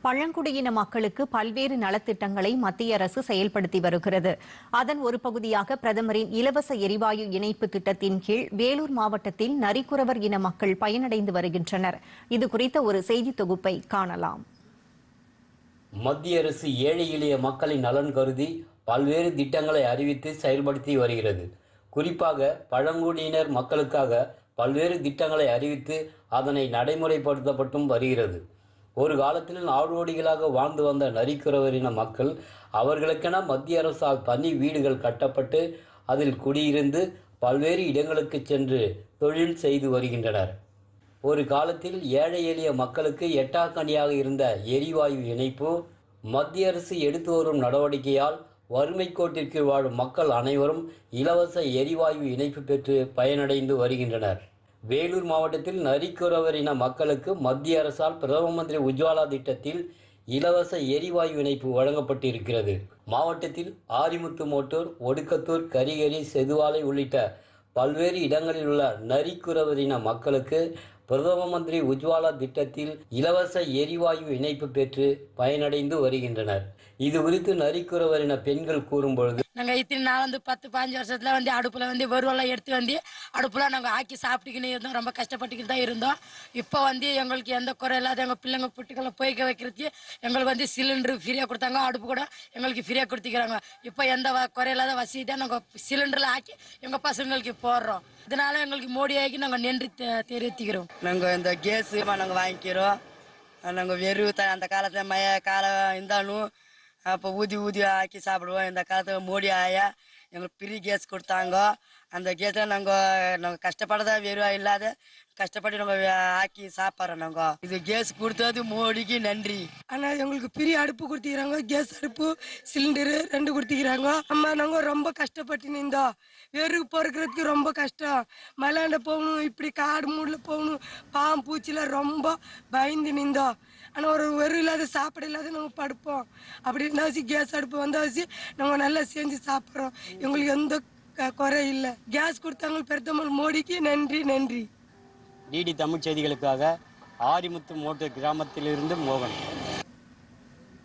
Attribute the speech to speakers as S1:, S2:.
S1: பழங்குடியின மக்களுக்கு பல்வேறு நலத்திட்டங்களை மத்திய அரசு செயல்படுத்தி வருகிறது. அதன் ஒரு பகுதியாக பிரதமரின் இலவச எரிவாயு இணைப்பு திட்டத்தின் கீழ் வேலூர் மாவட்டத்தில் நரிக்குறவர் இன மக்கள் பயனடைந்து வருகின்றனர். இது குறித்த ஒரு செய்தி தொகுப்பை காணலாம்.
S2: மத்திய அரசு ஏழை எளிய மக்களின் நலன் கருதி பல்வேறு திட்டங்களை அறிவித்து செயல்படுத்தி வருகிறது. குறிப்பாக பழங்குடியினர் மக்களுக்காக பல்வேறு திட்டங்களை அறிவித்து அதனை நடைமுறைப்படுத்தப்பட்டும் வருகிறது. ஒரு காலத்தில் நாடோடிகளாக வாழ்ந்து வந்த நரிக்குறவரின மக்கள் அவர்களுக்கென மத்திய அரசால் தனி வீடுகள் கட்டப்பட்டு அதில் குடியிருந்து பல்வேறு இடங்களுக்கு சென்று தொழில் செய்து வருகின்றனர். ஒரு காலத்தில் ஏழை எளிய மக்களுக்கு எட்டாக்கனியாக இருந்த எரிவாயு இணைப்பு மத்திய அரசு எடுத்து வரும் நடவடிக்கையால் வறுமை கோட்டிற்கு வாழும் மக்கள் அனைவரும் இலவச எரிவாயு இணைப்பு பெற்று பயனடைந்து வருகின்றனர். வேலூர் மாவட்டத்தில் நரிக்குறவரின மக்களுக்கு மத்திய அரசால் பிரதம மந்திரி உஜ்வாலா திட்டத்தில் இலவச எரிவாயு இணைப்பு வழங்கப்பட்டிருக்கிறது. மாவட்டத்தில் ஆரிமுத்து மோட்டூர் ஒடுக்கத்தூர் கரிகரி செதுவாலை உள்ளிட்ட பல்வேறு இடங்களில் உள்ள நரிக்குறவரின மக்களுக்கு பிரதம மந்திரி உஜ்வாலா திட்டத்தில் இலவச எரிவாயு இணைப்பு பெற்று பயனடைந்து வருகின்றனர். இது குறித்து நரிக்குறவரின பெண்கள் கூறும்பொழுது
S3: நாங்க இத்தனை நாள் வந்து பத்து பாஞ்சு வருஷத்துல வந்து அடுப்புல வந்து வருவெல்லாம் எடுத்து வந்து அடுப்புல நாங்க ஆக்கி சாப்பிட்டுக்கின்னு இருந்தோம். ரொம்ப கஷ்டப்பட்டுக்கிட்டு தான் இருந்தோம். இப்போ வந்து எங்களுக்கு எந்த குறை இல்லாத எங்க பிள்ளைங்க புட்டுக்களை போய்க்க வைக்கிறதுக்கு எங்களுக்கு வந்து சிலிண்டர் ஃப்ரீயா கொடுத்தாங்க. அடுப்பு கூட எங்களுக்கு ஃப்ரீயா கொடுத்துக்கிறாங்க. இப்போ எந்த வ- குறை இல்லாத வசதி தான் நாங்க சிலிண்டர்ல ஆக்கி எங்க பசங்களுக்கு போடுறோம். இதனால எங்களுக்கு மோடி ஆகி நாங்க நின்று தெ- தெரிவித்துக்கிறோம்.
S4: நாங்கள் இந்த கேஸு நாங்கள் வாங்கிக்கிறோம். நாங்கள் வெறும் த அந்த காலத்தில் மய காலம் இருந்தாலும் அப்போ ஊதி ஊதி ஆக்கி சாப்பிடுவோம். இந்த காலத்தில் மோடி ஆயா எங்களுக்கு ஃப்ரீ கேஸ் கொடுத்தாங்க. அந்த கேஸை நாங்கள் நாங்கள் கஷ்டப்படாத வெறும் இல்லாத கஷ்டப்பட்டு நம்ம ஆக்கி சாப்பிட்றோம் நாங்கள் இது கேஸ் கொடுத்தது மோடிக்கு நன்றி.
S5: ஆனால் எங்களுக்கு பெரிய அடுப்பு கொடுத்துக்கிறாங்க. கேஸ் அடுப்பு சிலிண்டரு ரெண்டு கொடுத்துக்கிறாங்க. அம்மா நாங்கள் ரொம்ப கஷ்டப்பட்டு நின்றோம். வெறுக்கு பொறுக்கிறதுக்கு ரொம்ப கஷ்டம். மலையாண்ட போகணும் இப்படி காடு மூடில் போகணும் பாம்பு பூச்சிலாம் ரொம்ப பயந்து நின்றோம். ஆனால் ஒரு வெறும் இல்லாத சாப்பாடு இல்லாத நாங்கள் படுப்போம். அப்படி இருந்தாச்சு கேஸ் அடுப்பு வந்தாச்சு நாங்கள் நல்லா செஞ்சு சாப்பிட்றோம். எங்களுக்கு எந்த குறை இல்லை. கேஸ் கொடுத்தாங்க பிரதமர் மோடிக்கு நன்றி நன்றி.
S6: டிடி தமிழ் செய்திகளுக்காக ஆரிமுத்து மோட்டர் கிராமத்திலிருந்து மோகன்.